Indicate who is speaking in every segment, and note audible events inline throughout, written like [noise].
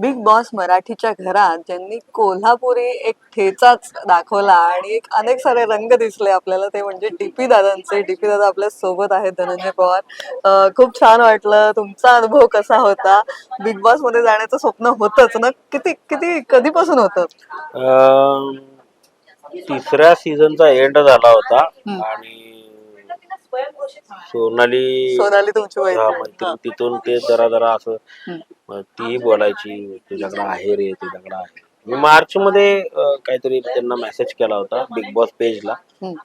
Speaker 1: Big boss मराठीच्या घरात ज्यांनी कोल्हापुरी एक ठेचाच दाखवला आणि एक अनेक सारे रंग दिसले आपल्याला ते म्हणजे डीपी दादांचे. डीपी दादा आपल्यासोबत आहेत धनंजय पवार. खूप छान वाटलं. तुमचा अनुभव कसा होता? बिग बॉसमध्ये जाण्याचं स्वप्न होतच ना? किती किती कधीपासून होतं?
Speaker 2: तिसऱ्या सीझनचा एंड झाला होता. आणि सोनाली
Speaker 1: सोनाली तुमची
Speaker 2: हा,
Speaker 1: मैत्रीण.
Speaker 2: मैत्रीण तिथून ते जरा जरा असं
Speaker 1: हम्म.
Speaker 2: मग तीही बोलायची तुझ्याकडे आहे रे तुझ्याकडे आहे मी मार्च मध्ये काहीतरी त्यांना मेसेज केला होता बिग बॉस पेजला.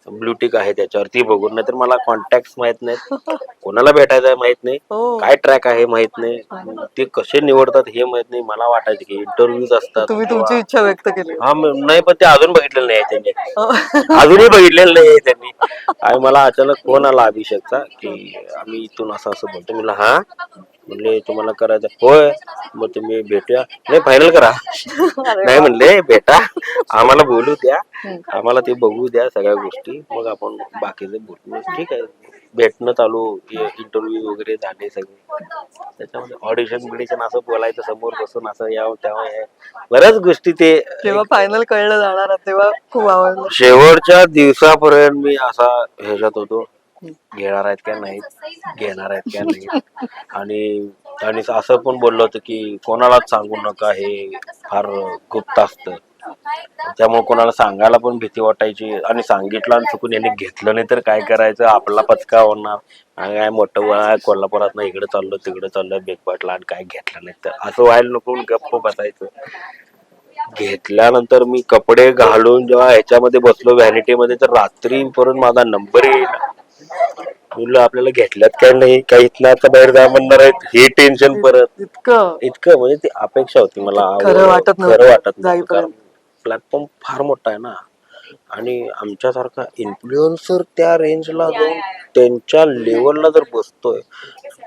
Speaker 2: ब्लूटिक आहे त्याच्यावर ती बघून नाहीतर मला कॉन्टॅक्ट माहीत नाहीत. कोणाला भेटायचं आहे माहीत नाही.
Speaker 1: हो.
Speaker 2: काय ट्रॅक आहे माहीत नाही. ते कसे निवडतात हे माहीत नाही. मला वाटायचं की इंटरव्ह्यूज असतात.
Speaker 1: तुम्ही तुमची इच्छा व्यक्त केली.
Speaker 2: हा नाही पण ते अजून बघितलेलं नाही त्यांनी.
Speaker 1: हो.
Speaker 2: अजूनही बघितलेलं नाही त्यांनी. आणि मला अचानक फोन आला अभिषेकचा की आम्ही इथून असं असं बोलतो म्हणलं हा? म्हणले तुम्हाला करायचं होय. मग तुम्ही भेटूया. नाही फायनल करा. नाही म्हणले भेटा. आम्हाला बोलू द्या. आम्हाला ते बघू द्या सगळ्या गोष्टी. मग आपण बाकीचे बोलू. ठीक आहे. भेटणं चालू इंटरव्ह्यू वगैरे झाले सगळे. त्याच्यामध्ये ऑडिशन बिडिशन असं बोलायचं समोर बसून असं यावं त्यावं हे. बऱ्याच गोष्टी ते
Speaker 1: जेव्हा फायनल कळलं जाणार तेव्हा खूप आवडलं.
Speaker 2: शेवटच्या दिवसापर्यंत मी असा ह्याच्यात होतो. घेणार आहेत का नाहीत? घेणार आहेत का नाही आणि आणि असं पण बोललो होतो की कोणालाच सांगू नका हे फार गुप्त असतं. त्यामुळे कोणाला सांगायला पण भीती वाटायची आणि सांगितलं आणि चुकून यांनी घेतलं नाही तर काय करायचं? आपला पचका होणार. आणि काय मोठं कोल्हापुरात ना इकडे चाललो तिकडे चाललो बेगपाटला आणि काय घेतलं नाही तर असं व्हायला नको गप्प बसायचं. घेतल्यानंतर मी कपडे घालून जेव्हा ह्याच्यामध्ये बसलो व्हॅनिटी मध्ये तर रात्री परत माझा नंबर येईल म्हणलं आपल्याला घेतल्यात काय नाही काही इथनं आता बाहेर जा म्हणणार आहेत. हे टेन्शन परत.
Speaker 1: इतकं.
Speaker 2: इतकं म्हणजे ती अपेक्षा होती मला
Speaker 1: खरं वाटत नव्हतं
Speaker 2: खरं वाटत
Speaker 1: जाईपर्यंत.
Speaker 2: प्लॅटफॉर्म फार मोठा आहे ना. आणि आमच्यासारखा इन्फ्लुएन्सर त्या रेंजला जाऊन त्यांच्या लेवलला जर बसतोय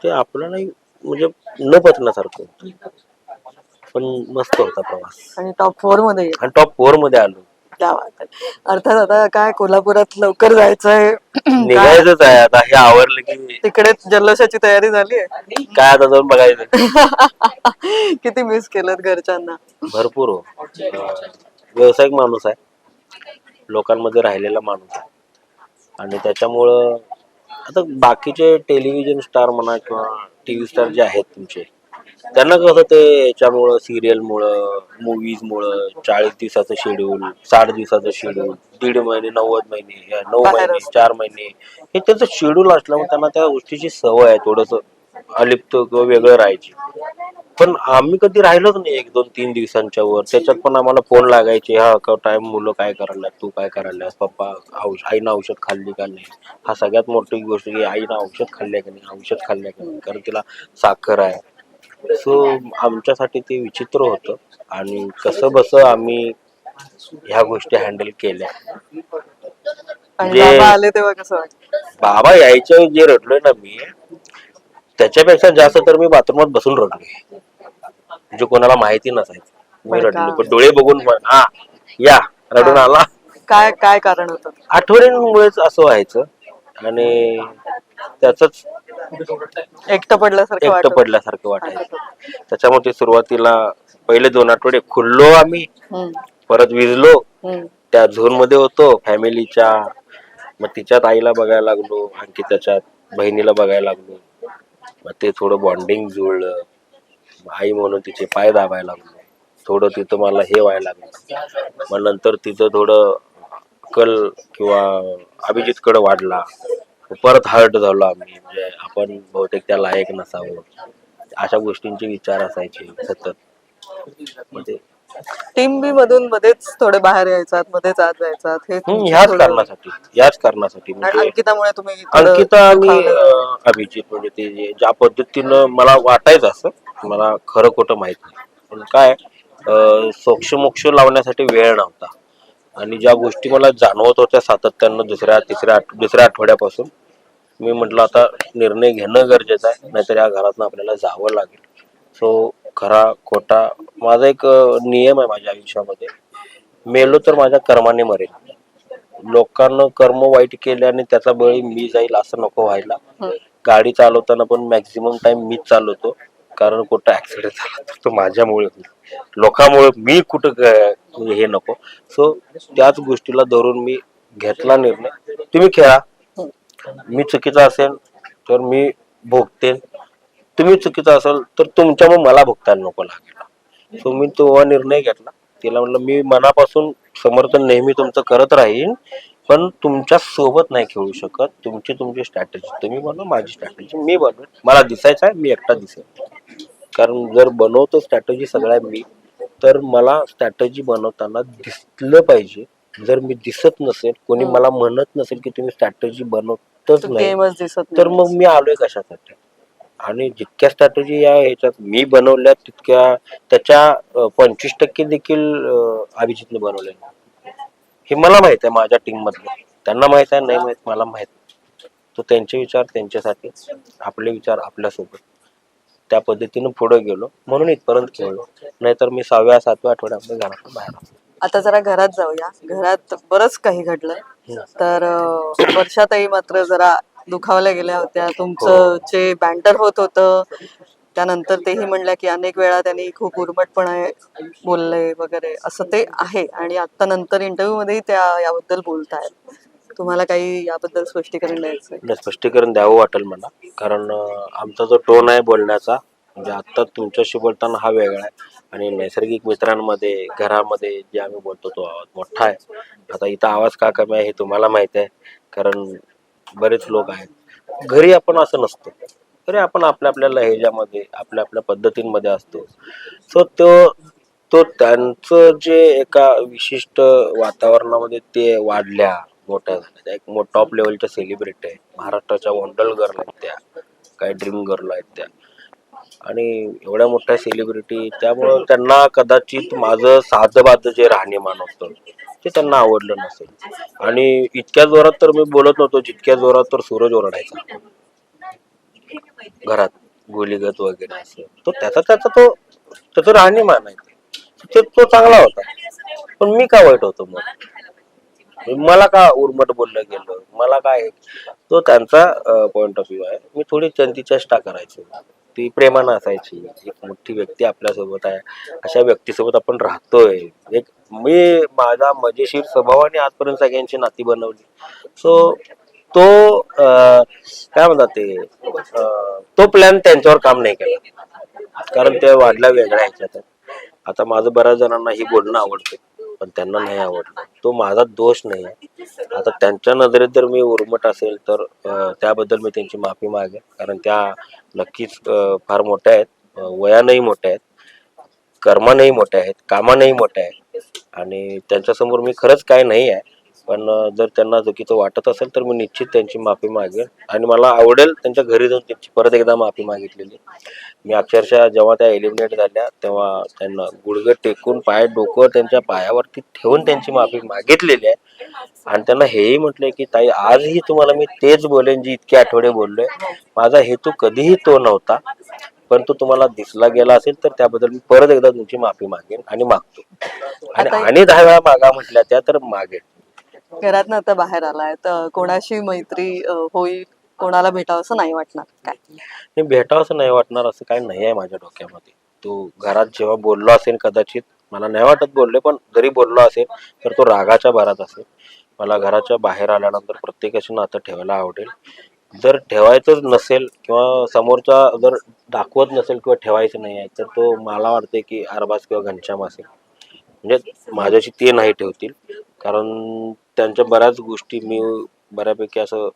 Speaker 2: ते आपल्याला म्हणजे न पचण्यासारखं होतं. पण मस्त होता प्रवास.
Speaker 1: आणि टॉप फोरमध्ये.
Speaker 2: आणि टॉप फोरमध्ये आलो.
Speaker 1: अर्थात आता काय कोल्हापुरात लवकर जायचंय. [clears throat]
Speaker 2: निघायचंच आहे. आता हे आवरलं की
Speaker 1: तिकडे जल्लोषाची तयारी झाली आहे?
Speaker 2: काय आता जाऊन बघायचं. [laughs]
Speaker 1: किती मिस केलं घरच्यांना.
Speaker 2: भरपूर हो. अं, व्यावसायिक माणूस आहे. लोकांमध्ये राहिलेला माणूस आहे. आणि त्याच्यामुळं आता बाकीचे टेलिव्हिजन स्टार म्हणा किंवा टी व्ही स्टार जे आहेत तुमचे त्यांना कसं ते याच्यामुळं सिरियलमुळं मुळं चाळीस दिवसाचं शेड्यूल साठ दिवसाचं शेड्यूल दीड महिने नव्वद महिने या नऊ महिने चार महिने हे त्यांचं शेड्यूल असल्यामुळे त्यांना त्या गोष्टीची सवय आहे थोडस अलिप्त किंवा वेगळं राहायची. पण आम्ही कधी राहिलोच नाही एक दोन तीन दिवसांच्या वर. त्याच्यात पण आम्हाला फोन लागायचे हा का टाइम मुलं काय करायला तू काय करायला पप्पा औष आईनं औषध खाल्ली का नाही? हा सगळ्यात मोठी गोष्ट की आईनं औषध खाल्ले का नाही? औषध खाल्ले का नाही? कारण तिला साखर आहे. सो आमच्यासाठी ते विचित्र होतं. आणि कसं बस आम्ही ह्या गोष्टी हँडल केल्या.
Speaker 1: आणि
Speaker 2: जे-
Speaker 1: बाबा आले तेव्हा कसं वाटलं?
Speaker 2: बाबा यायच्या जे रडलोय ना मी त्याच्यापेक्षा जास्त तर मी बाथरूमात बसून रडलोय. म्हणजे कोणाला माहिती नसायचं. मी रडलो? पण डोळे बघून पण हा या रडून आला.
Speaker 1: काय काय कारण होतं?
Speaker 2: आठवणींमुळेच असं व्हायचं. आणि त्याच
Speaker 1: एकटं पडल्यासारखं
Speaker 2: एकटं
Speaker 1: वाटत.
Speaker 2: पडल्यासारखं वाटायचं त्याच्यामुळे ते सुरुवातीला पहिले दोन आठवडे खुललो आम्ही
Speaker 1: हम्म,
Speaker 2: परत विजलो.
Speaker 1: हम्म.
Speaker 2: त्या झोनमध्ये होतो फॅमिलीच्या. मग तिच्यात आईला बघायला लागलो आणखी त्याच्यात बहिणीला बघायला लागलो. मग ते थोडं बॉन्डिंग जुळलं. मग आई म्हणून तिचे पाय दाबायला लागलो. थोडं तिथं मला हे व्हायला लागलं. मग नंतर तिथं थोडं कल किंवा अभिजितकडं वाढला. परत हर्ट झालो आम्ही. म्हणजे आपण बहुतेक त्या लायक नसावं. अशा गोष्टींचे विचार असायचे सतत.
Speaker 1: टीम बी मधून मध्येच थोडे बाहेर यायचात मध्येच आत जायचात. हे
Speaker 2: हम्म,
Speaker 1: तुमचं
Speaker 2: ह्याच
Speaker 1: थोडं-
Speaker 2: कारणासाठी याच कारणासाठी.
Speaker 1: आणि
Speaker 2: म्हणजे
Speaker 1: अंकितामुळे तुम्ही
Speaker 2: अंकिता आणि
Speaker 1: खावलं.
Speaker 2: अं, अभिजित म्हणजे ते जे- ज्या पद्धतीनं मला वाटायचं असं मला खरं खोटं माहीत नाही. पण काय अं, सोक्ष मोक्ष लावण्यासाठी वेळ नव्हता. आणि ज्या गोष्टी मला जाणवत होत्या सातत्यानं दुसऱ्या तिसऱ्या दुसऱ्या आठवड्यापासून मी म्हटलं आता निर्णय घेणं गरजेचं आहे नाहीतर या घरातनं आपल्याला जावं लागेल. सो खरा खोटा माझा एक नियम आहे माझ्या आयुष्यामध्ये. मेलो तर माझ्या कर्माने मरेल. लोकांना कर्म वाईट केले आणि त्याचा बळी मी जाईल असं नको व्हायला. गाडी चालवताना पण मॅक्झिमम टाइम मीच चालवतो. कारण कुठं ऍक्सिडेंट झाला तर तो माझ्यामुळे लोकांमुळे मी कुठं क- हे नको. सो त्याच गोष्टीला धरून मी घेतला निर्णय. तुम्ही खेळा. मी चुकीचा असेल तर मी भोगते तुम्ही चुकीचा असेल तर तुमच्यामुळे मला भोगतायला नको लागेल. सो मी तो निर्णय घेतला. तिला म्हणलं मी मनापासून समर्थन नेहमी तुमचं करत राहीन पण तुमच्यासोबत नाही खेळू शकत. तुमची तुमची स्ट्रॅटेजी तुम्ही बनवा माझी स्ट्रॅटेजी मी बनवेन. मला दिसायचं आहे मी एकटा दिसेल कारण जर बनवतो स्ट्रॅटेजी सगळ्या मी तर मला स्ट्रॅटेजी बनवताना दिसलं पाहिजे. जर मी दिसत नसेल कोणी मला म्हणत नसेल की तुम्ही स्ट्रॅटेजी बनवतच नाही तर मग मी आलोय कशासाठी? आणि जितक्या स्ट्रॅटेजी या ह्याच्यात मी बनवल्या तितक्या त्याच्या पंचवीस टक्के देखील अभिजितने बनवलेल्या हे मला माहीत आहे माझ्या टीम मधले. त्यांना माहीत आहे नाही माहीत मला माहीत तो त्यांचे विचार त्यांच्यासाठी आपले विचार आपल्यासोबत. त्या पद्धतीने पुढे गेलो. म्हणून इथपर्यंत खेळलो. नाहीतर मी सहाव्या सातव्या आठवड्यामध्ये घरातून बाहेर आलो.
Speaker 1: आता जरा घरात जाऊया. घरात बरंच काही घडलंय तर अं, वर्षाताई मात्र जरा दुखावल्या गेल्या होत्या. तुमचं जे बँटर होत होतं त्यानंतर तेही म्हणल्या की अनेक वेळा त्यांनी खूप उर्मटपणे बोलले वगैरे. असं ते आहे. आणि आता नंतर इंटरव्ह्यू मध्येही त्या याबद्दल बोलतायत. तुम्हाला काही याबद्दल स्पष्टीकरण द्यायचंय?
Speaker 2: नाही, स्पष्टीकरण द्यावं वाटेल मला. कारण अं, आमचा जो टोन आहे बोलण्याचा म्हणजे आता तुमच्याशी बोलताना हा वेगळा आहे. आणि नैसर्गिक मित्रांमध्ये घरामध्ये जे आम्ही बोलतो तो आवाज मोठा आहे. आता इथं आवाज का कमी आहे हे तुम्हाला माहीत आहे. कारण बरेच लोक आहेत. घरी आपण असं नसतो. घरी आपण आपल्या आपल्या लहेजामध्ये आपल्या आपल्या पद्धतींमध्ये असतो. सो तो तो त्यांचं जे एका विशिष्ट वातावरणामध्ये ते वाढल्या मोठ्या झाल्या त्या एक मो टॉप लेवलच्या सेलिब्रिटी आहेत. महाराष्ट्राच्या वंडल गर्ल आहेत त्या. काही ड्रीम गर्ल आहेत त्या. आणि एवढ्या मोठ्या सेलिब्रिटी त्यामुळं त्यांना कदाचित माझं साधं जे राहणीमान होतं ते त्यांना आवडलं नसेल. आणि इतक्या जोरात तर मी बोलत नव्हतो जितक्या जोरात तर सूरज ओरडायचा. घरात गोलीगत वगैरे असं. तो त्याचा त्याचा तो त्याचं राहणीमान आहे. ते तो चांगला होता. पण मी का वाईट होतो मग? मला का उर्मट बोललं गेलं? मला काय? तो त्यांचा पॉइंट ऑफ व्ह्यू आहे. मी थोडी त्यांची चेष्टा करायची. ती प्रेमानं असायची. एक मोठी व्यक्ती आपल्यासोबत आहे. अशा व्यक्तीसोबत आपण राहतोय. एक मी माझा मजेशीर स्वभावाने आजपर्यंत सगळ्यांची नाती बनवली. सो तो अं, काय म्हणतात ते तो प्लॅन त्यांच्यावर काम नाही केला. कारण ते वाढल्या वेगळ्या ह्याच्यात आता माझं बऱ्याच जणांना ही बोलणं आवडतं. पण त्यांना नाही आवडलं. तो माझा दोष नाही. आता त्यांच्या नजरेत जर मी उर्मट असेल तर अं, त्याबद्दल मी त्यांची माफी मागेन. कारण त्या नक्कीच अं, फार मोठ्या आहेत. अं, वयानंही मोठ्या आहेत. कर्मानंही मोठ्या आहेत. कामानंही मोठ्या आहेत. आणि त्यांच्यासमोर मी खरंच काय नाही आहे. पण जर त्यांना चुकीचं वाटत असेल तर मी निश्चित त्यांची माफी मागेन. आणि मला आवडेल त्यांच्या घरी जाऊन त्यांची परत एकदा माफी मागितलेली. मी अक्षरशः जेव्हा त्या एलिमिनेट झाल्या तेव्हा त्यांना गुडघे टेकून पाय डोकं त्यांच्या पायावरती ठेवून त्यांची माफी मागितलेली आहे. आणि त्यांना हेही म्हटलंय की ताई आजही तुम्हाला मी तेच बोलेन जी इतके आठवडे बोललोय. माझा हेतू कधीही तो नव्हता पण तो तुम्हाला दिसला गेला असेल तर त्याबद्दल मी परत एकदा तुमची माफी मागेन आणि मागतो. आणि आणि दहा वेळा मागा म्हटल्या त्या तर मागेन.
Speaker 1: घरात आता बाहेर आलाय. तर कोणाशी मैत्री होईल कोणाला भेटावं असं नाही वाटणार. काय?
Speaker 2: भेटावं असं नाही वाटणार असं काही नाही आहे माझ्या डोक्यामध्ये. तो घरात जेव्हा बोललो असेल कदाचित मला नाही वाटत बोलले पण जरी बोललो असेल तर तो रागाच्या भरात असेल. मला घराच्या बाहेर आल्यानंतर प्रत्येकाशी नातं ठेवायला आवडेल. जर ठेवायचंच नसेल किंवा समोरचा जर दाखवत नसेल किंवा ठेवायचं नाही आहे तर तो मला वाटते की अरबाज किंवा घनश्याम असेल. म्हणजे माझ्याशी ते नाही ठेवतील. कारण त्यांच्या बऱ्याच गोष्टी मी बऱ्यापैकी असं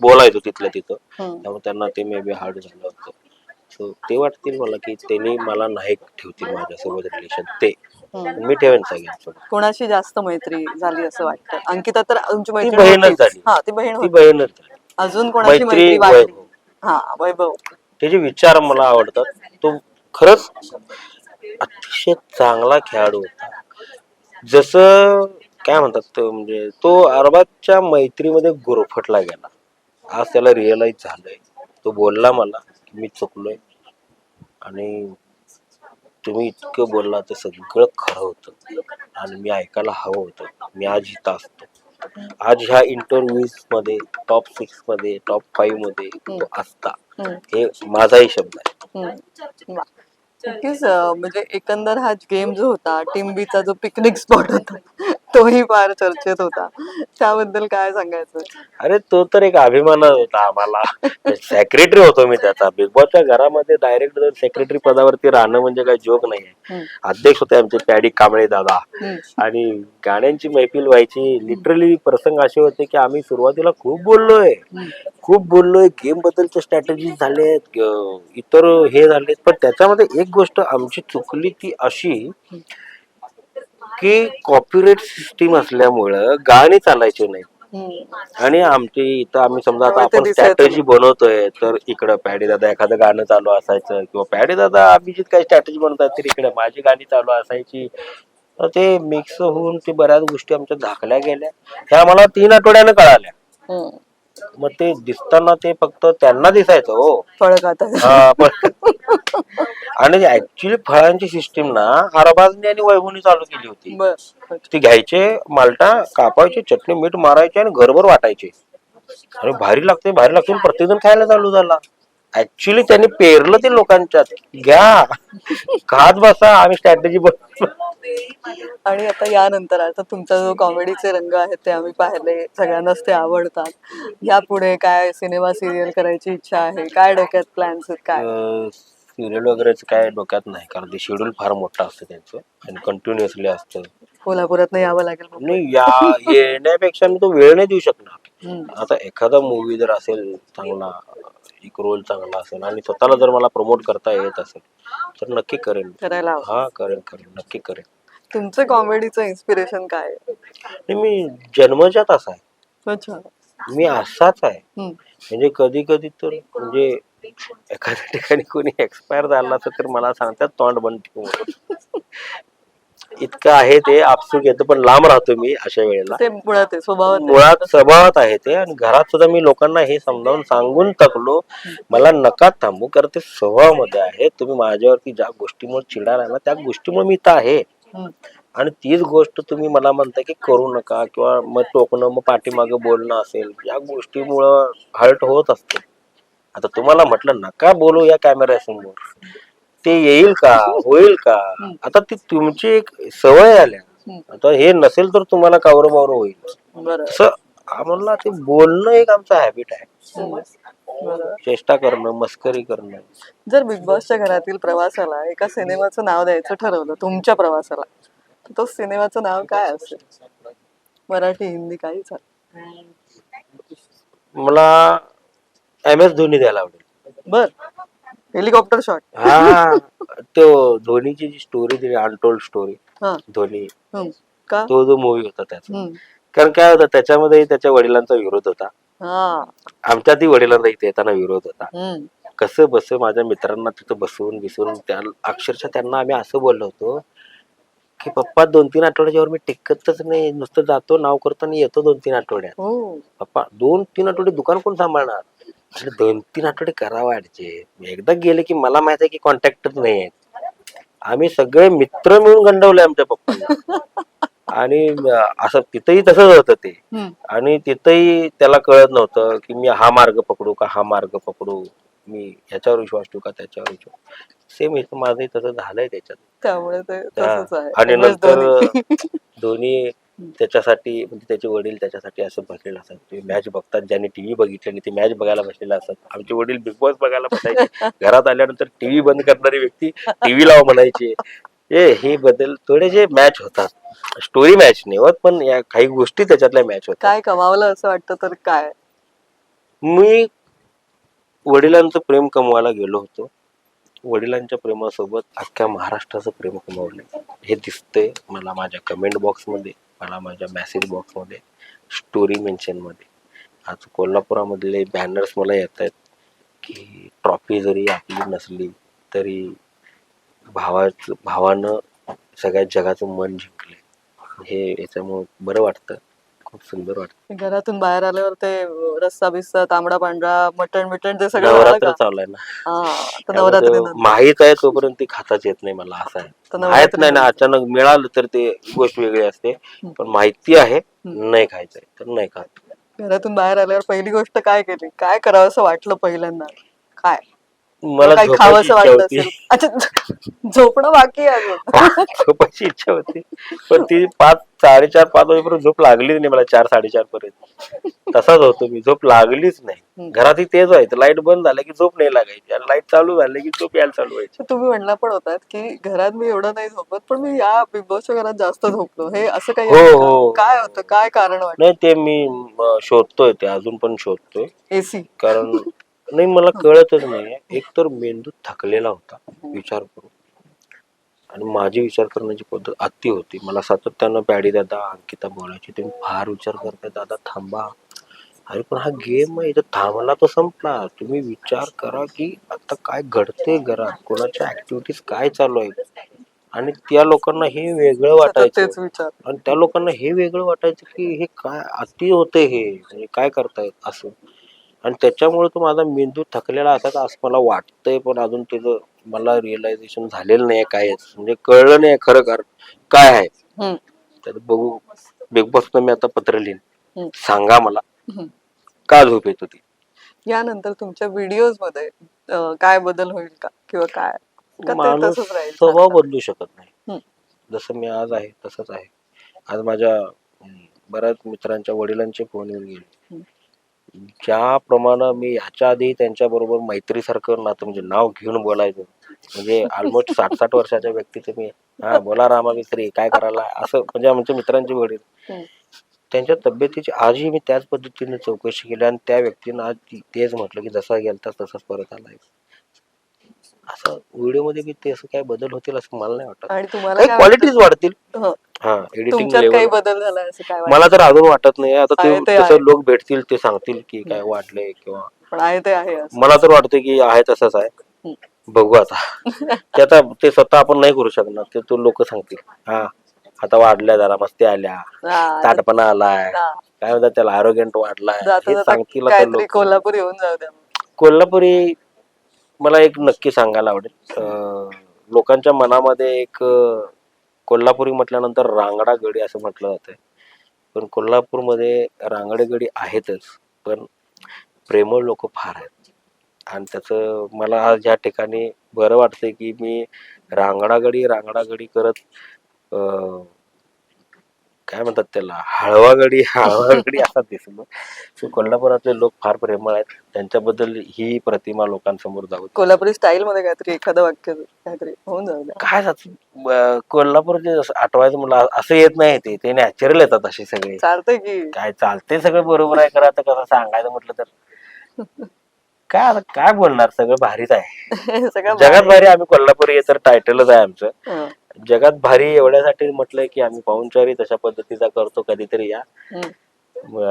Speaker 2: बोलायचो तिथल्या तिथं. त्यामुळे त्यांना ते मे बी हार्ड झालं होतं सो ते वाटतील मला की त्यांनी मला नाही ठेवतील माझ्यासोबत रिलेशन ते. मी ठेवेन सगळ्यांसोबत
Speaker 1: कोणाशी जास्त मैत्री झाली असं वाटतं अंकिता तर तुमची मैत्री
Speaker 2: बहीणच
Speaker 1: होतीच.
Speaker 2: झाली.
Speaker 1: हा ती बहीण
Speaker 2: ती
Speaker 1: होती
Speaker 2: बहीणच झाली.
Speaker 1: अजून कोणाची
Speaker 2: मैत्री
Speaker 1: मैत्री वाढली
Speaker 2: वैभव.
Speaker 1: हा वैभव
Speaker 2: त्याचे विचार मला आवडतात तो खरंच अतिशय चांगला खेळाडू होता जसं काय म्हणतात तो म्हणजे तो अरबाजच्या मैत्रीमध्ये गुरफटला गेला. आज त्याला रिअलाइज झालंय. तो बोलला मला की मी चुकलोय. आणि तुम्ही इतकं बोलला ते सगळं खरं होतं. आणि मी ऐकायला हवं होतं. मी आज इथं असतो. आज ह्या इंटरव्ह्यूजमध्ये टॉप सिक्समध्ये टॉप फाईव्हमध्ये तो असता. हे माझाही शब्द आहे.
Speaker 1: नक्कीच म्हणजे एकंदर हा गेम जो होता टिंबीचा जो पिकनिक स्पॉट होता तोही फार चर्चेत होता. त्याबद्दल काय सांगायचं?
Speaker 2: अरे तो तर एक अभिमान होता आम्हाला. सेक्रेटरी होतो मी त्याचा. बिग बॉसच्या घरामध्ये डायरेक्ट सेक्रेटरी पदावरती राहणं म्हणजे काही जोक नाहीये. अध्यक्ष होते आमचे पॅडी कांबळे दादा. आणि गाण्यांची मैफिल व्हायची. लिटरली प्रसंग असे होते की आम्ही सुरुवातीला खूप बोललोय. खूप बोललोय. गेम बद्दलच्या स्ट्रॅटेजी झालेत इतर हे झालेत. पण त्याच्यामध्ये एक गोष्ट आमची चुकली ती अशी की कॉपीराइट सिस्टीम असल्यामुळं गाणी चालायचे नाही. आणि आमची इथं आम्ही समजा आता आपण स्ट्रॅटेजी बनवतोय तर इकडं पॅडी दादा एखादं गाणं चालू असायचं किंवा पॅडी दादा अभिजित काही स्ट्रॅटेजी बनवतात तर इकडे माझी गाणी चालू असायची. तर ते मिक्स होऊन ते बऱ्याच गोष्टी आमच्या झाकल्या गेल्या. ह्या मला तीन आठवड्यानं कळाल्या. मग ते दिसताना ते फक्त त्यांना दिसायचं हो. हा, पण आणि ऍक्च्युली फळांची सिस्टीम ना अरबाजनी आणि वैभवनी चालू केली होती.
Speaker 1: बर
Speaker 2: ते घ्यायचे मालटा कापायचे चटणी मीठ मारायचे आणि घरभर वाटायचे. अरे भारी लागते भारी लागते. आणि प्रत्येकजण खायला चालू झाला. ऍक्च्युली त्यांनी पेरलं ते लोकांच्यात. घ्या. खात बसा. आम्ही स्ट्रॅटेजी बन
Speaker 1: आणि आता यानंतर आता तुमचा जो कॉमेडीचे रंग आहेत ते आम्ही पाहिले. सगळ्यांनाच ते आवडतात. यापुढे काय सिनेमा सिरियल करायची इच्छा आहे? काय डोक्यात प्लॅन्स आहेत? काय?
Speaker 2: सिरियल वगैरेच काय डोक्यात नाही. कारण ते शेड्यूल फार मोठं असतं त्यांचं. आणि कंटिन्युअसली असतं.
Speaker 1: कोल्हापुरात यावं लागेल
Speaker 2: या येण्यापेक्षा मी तो वेळ नाही देऊ शकणार. आता एखादा मूवी जर असेल चांगला एक रोल चांगला असेल आणि स्वतःला जर मला प्रमोट करता येत असेल तर नक्की करेन
Speaker 1: करायला हवं
Speaker 2: हा करेन करेन नक्की करेन
Speaker 1: तुमचं कॉमेडीचं इन्स्पिरेशन काय आहे?
Speaker 2: आणि मी जन्मजात असा आहे
Speaker 1: अच्छा
Speaker 2: मी असाच आहे
Speaker 1: हम्म.
Speaker 2: म्हणजे कधी कधी तर म्हणजे एखाद्या ठिकाणी कोणी एक्सपायर झाला असेल तर मला सांगतात तोंड बंद ठेवू म्हणून. [laughs] इतकं आहे ते आपसूक येतं पण लांब राहतो मी अशा वेळेला.
Speaker 1: ते मुळात आहे स्वभावात आहे.
Speaker 2: मुळात स्वभावात आहे ते. आणि घरात सुद्धा मी लोकांना हे समजावून सांगून टाकलो मला नका थांबू कारण ते स्वभावामध्ये आहे. तुम्ही माझ्यावरती ज्या गोष्टीमुळे चिडायला ना त्या गोष्टीमुळे मी इथं आहे.
Speaker 1: हम्म.
Speaker 2: आणि तीच गोष्ट तुम्ही मला म्हणता की करू नका किंवा मग टोकणं मग पाठीमागे बोलणं असेल या गोष्टीमुळं हर्ट होत असते. आता तुम्हाला म्हटलं नका बोलू या कॅमेऱ्यासमोर ते येईल का? होईल का? आता ती तुमची एक सवय आल्या. आता हे नसेल तर तुम्हाला कावरं बावरं होईल तसं आम्हाला ते बोलणं एक आमचं हॅबिट आहे. चेष्टा करणं मस्करी करणं.
Speaker 1: जर बिग बॉसच्या घरातील प्रवासाला एका सिनेमाचं नाव द्यायचं ठरवलं तुमच्या प्रवासाला तर तो सिनेमाचं नाव काय असेल? मराठी हिंदी काही चालेल
Speaker 2: मला एम एस धोनी द्यायला आवडेल.
Speaker 1: बर. Helicopter shot.
Speaker 2: हा तो धोनीची जी स्टोरी दिली अनटोल्ड स्टोरी
Speaker 1: हा.
Speaker 2: धोनी.
Speaker 1: हम्म. का?
Speaker 2: तो जो मूवी होता त्याचा.
Speaker 1: हम्म.
Speaker 2: कारण काय होतं त्याच्यामध्ये त्याच्या वडिलांचा विरोध होता.
Speaker 1: हा.
Speaker 2: आमच्यातही वडिलांचा इथे येताना विरोध होता.
Speaker 1: हम्म.
Speaker 2: कसं बस माझ्या मित्रांना तिथं बसवून बिसवून त्या अक्षरशः त्यांना आम्ही असं बोललो होतो की पप्पा दोन तीन आठवड्याच्यावर मी टिकतच नाही. नुसतं जातो नाव करतो आणि येतो दोन तीन आठवड्यात.
Speaker 1: हो.
Speaker 2: पप्पा दोन तीन आठवडे दुकान कोण सांभाळणार? म्हटलं, दोन तीन आठवडे करा वाढचे एकदा गेले की मला माहीत आहे की कॉन्टॅक्टच नाही आहेत. आम्ही सगळे मित्र मिळून गंडवले आमच्या पप्पांना. आणि असं तिथंही तसंच होतं ते. आणि तिथंही त्याला कळत नव्हतं की मी हा मार्ग पकडू का हा मार्ग पकडू? मी ह्याच्यावर विश्वास ठेवू का त्याच्यावर विश्वास? सेम इथं माझंही तसं झालंय त्याच्यात.
Speaker 1: त्यामुळे
Speaker 2: आणि नंतर. दोन्ही त्याच्यासाठी म्हणजे त्याचे वडील त्याच्यासाठी असं बसलेले असतात. ते मॅच बघतात ज्यांनी टीव्ही बघितली आणि ते मॅच बघायला बसलेले असतात. आमचे वडील बिग बॉस बघायला बसायचे. [laughs] घरात आल्यानंतर टीव्ही बंद करणारी व्यक्ती टीव्ही लाव म्हणायची ए हे बदल थोडेसे मॅच होतात. स्टोरी मॅच नाही होत पण या काही गोष्टी त्याच्यातल्या मॅच होतात.
Speaker 1: काय कमावलं असं वाटतं तर काय?
Speaker 2: मी वडिलांचं प्रेम कमवायला गेलो होतो. वडिलांच्या प्रेमासोबत अख्ख्या महाराष्ट्राचं प्रेम कमवलंय हे दिसतंय मला माझ्या कमेंट बॉक्समध्ये मला माझ्या मेसेज बॉक्समध्ये स्टोरी मेन्शनमध्ये आज कोल्हापुरामधले बॅनर्स मला येत आहेत की ट्रॉफी जरी आपली नसली तरी भावाचं भावानं सगळ्या जगाचं मन जिंकले हे याच्यामुळं बरं वाटतं. खूप सुंदर वाटतं.
Speaker 1: घरातून बाहेर आल्यावर ते रस्सा बिस्सा तांबडा पांढरा मटण बिटण ते सगळं
Speaker 2: नवरात्र
Speaker 1: का?
Speaker 2: चालू आहे ना
Speaker 1: हा तर नवरात्री
Speaker 2: माहीत आहे तोपर्यंत ती खाताच येत नाही मला असं
Speaker 1: तर
Speaker 2: आहे
Speaker 1: नवरात्री
Speaker 2: माहीत नाही ना अचानक मिळालं तर ते गोष्ट वेगळी असते. पण माहिती आहे नाही खायचंय तर नाही खात.
Speaker 1: घरातून बाहेर आल्यावर पहिली गोष्ट काय केली? काय करावं असं वाटलं पहिल्यांदा? काय?
Speaker 2: मला
Speaker 1: काही
Speaker 2: झोपायची
Speaker 1: खावंसं
Speaker 2: इच्छा
Speaker 1: वाटत
Speaker 2: होती.
Speaker 1: असेल. अच्छा झोपणं बाकी आहे अजून. [laughs]
Speaker 2: झोपायची इच्छा होती. पण ती पाच साडेचार पाच वाजेपर्यंत झोप लागलीच नाही मला चार साडेचार पर्यंत. तसाच होतो मी. झोप लागलीच नाही. घरातही तेच व्हायचं. लाइट बंद झालं की झोप नाही लागायची. आणि लाइट चालू झाली की झोप यायला चालू व्हायची.
Speaker 1: तर तुम्ही म्हणला पण होतात की घरात मी एवढं नाही झोपत पण मी या बिग बॉसच्या घरात जास्त झोपलो. हे असं काही
Speaker 2: हो,
Speaker 1: आहे का?
Speaker 2: हो.
Speaker 1: काय होतं? काय कारण वाटतं?
Speaker 2: नाही ते मी शोधतोय ते. अजून पण शोधतोय.
Speaker 1: एसी.
Speaker 2: कारण नाही मला कळतच नाही एक तर मेंदू थकलेला होता विचार करून. आणि माझी विचार करण्याची पद्धत अति होती. मला सातत्यानं पॅडी दादा अंकिता बोलायची तुम्ही फार विचार करताय दादा थांबा. अरे पण हा गेम आहे इथं थांबला तर संपला. तुम्ही विचार करा की आता काय घडते घरात? कोणाच्या ऍक्टिव्हिटीज काय चालू आहेत? आणि त्या लोकांना हे वेगळं वाटायचं. आणि त्या लोकांना हे वेगळं वाटायचं की हे काय अति होते हे? म्हणजे काय करतायत असं. आणि त्याच्यामुळे तो माझा मेंदू थकलेला असायचा असं मला वाटतंय पण अजून त्याचं मला रिअलायझेशन झालेलं नाही कायच म्हणजे कळलं नाही खरं कर काय आहे? तर बघू. बिग बॉस मी आता पत्र लिहिन. सांगा मला. का झोप येत होती?
Speaker 1: यानंतर तुमच्या व्हिडिओजमध्ये काय बदल होईल का? किंवा काय?
Speaker 2: माणूस
Speaker 1: तसंच राहील
Speaker 2: स्वभाव बदलू शकत नाही. जसं मी आज आहे तसंच आहे. आज माझ्या बऱ्याच मित्रांच्या वडिलांचे फोन येऊन गेले.
Speaker 1: हम्म.
Speaker 2: ज्याप्रमाणे मी ह्याच्या आधी त्यांच्या बरोबर मैत्रीसारखं नातं म्हणजे नाव घेऊन बोलायचं म्हणजे ऑलमोस्ट साठ साठ वर्षाच्या व्यक्तीचे मी हा बोला रामा मित्री काय करायला असं म्हणजे आमच्या मित्रांचे वडील. त्यांच्या तब्येतीची आजही मी त्याच पद्धतीने चौकशी केली आणि त्या व्यक्तीनं आज ती- तेच म्हटलं की जसा गेलता तसाच परत आलाय असं व्हिडिओमध्ये मी ते असं काय बदल होतील असं मला नाही वाटत
Speaker 1: आणि तुम्हाला
Speaker 2: काही
Speaker 1: काय
Speaker 2: क्वालिटीज वाढतील?
Speaker 1: हं,
Speaker 2: हा एडिटिंग
Speaker 1: तुमच्यात काही बदल झालाय असं काय वाटतं
Speaker 2: मला तर अजून वाटत नाही. आता
Speaker 1: आहे ते आहे.
Speaker 2: तसं लोक भेटतील ते सांगतील की काय वाढलंय किंवा
Speaker 1: पण आहे ते आहे असं.
Speaker 2: मला तर वाटतं की आहे तसंच आहे. बघू आता. [laughs] ते आता ते स्वतः आपण नाही करू शकणार ते तो लोक सांगतील. हा आता वाढल्या जरा मस्ती आल्या.
Speaker 1: हा,
Speaker 2: ताटपणा आलाय.
Speaker 1: हा.
Speaker 2: काय म्हणतात त्याला आरोग्यंट वाढलाय.
Speaker 1: जाता
Speaker 2: हे
Speaker 1: जाता
Speaker 2: सांगतील आता
Speaker 1: काहीतरी
Speaker 2: लोक.
Speaker 1: कोल्हापूर येऊन जाऊ द्या.
Speaker 2: कोल्हापुरी मला एक नक्की सांगायला आवडेल. अं, लोकांच्या मनामध्ये एक अं, कोल्हापुरी म्हटल्यानंतर रांगडा गडी असं म्हटलं जातंय. पण कोल्हापूरमध्ये रांगडे गडी आहेतच पण प्रेमळ लोक फार आहेत. आणि त्याचं मला आज या ठिकाणी बरं वाटतंय की मी रांगडागडी रांगडागडी करत काय म्हणतात त्याला? हळवागडी हळवागडी [laughs] असा दिसलो So कोल्हापुरातले लोक फार प्रेमळ आहेत. त्यांच्याबद्दल ही प्रतिमा लोकांसमोर जाऊ दे.
Speaker 1: कोल्हापुरी स्टाईल मध्ये काहीतरी एखादं वाक्य काहीतरी होऊन जाऊ द्या.
Speaker 2: काय ब- कोल्हापूरचे जसं आठवायचं मला असं येत नाही ते. ते नॅचरल येतात असे सगळे.
Speaker 1: चालतंय की.
Speaker 2: काय चालते सगळं बरोबर आहे खरं? आता कसं सांगायचं म्हटलं तर. काय आता काय बोलणार? सगळं भारीच आहे. [laughs]
Speaker 1: सगळं
Speaker 2: जगात भारी. आम्ही कोल्हापुरी तर टायटलच आहे आमचं.
Speaker 1: हं,
Speaker 2: जगात भारी एवढ्यासाठी म्हटलंय की आम्ही पाहुणचारी तशा पद्धतीचा करतो कधीतरी या.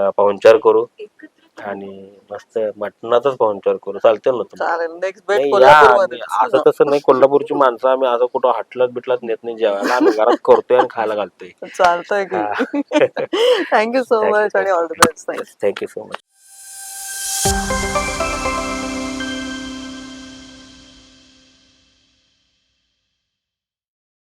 Speaker 2: पाहुणचार करू आणि मस्त मटणाचाच पाहुणचार करू. चालते ना तुम्हाला?
Speaker 1: चालेल नेक्स्ट बेट
Speaker 2: नाही,
Speaker 1: कोल्हापूर
Speaker 2: या, आम्ही असं तसं नाही कोल्हापूरची माणसं आम्ही असं कुठं हटलत बिटलत नेत नाही जेवायला आम्ही घरात करतोय आणि खायला घालतोय.
Speaker 1: चालतंय की. थँक्यू सो मच आणि all the best
Speaker 2: thank you so much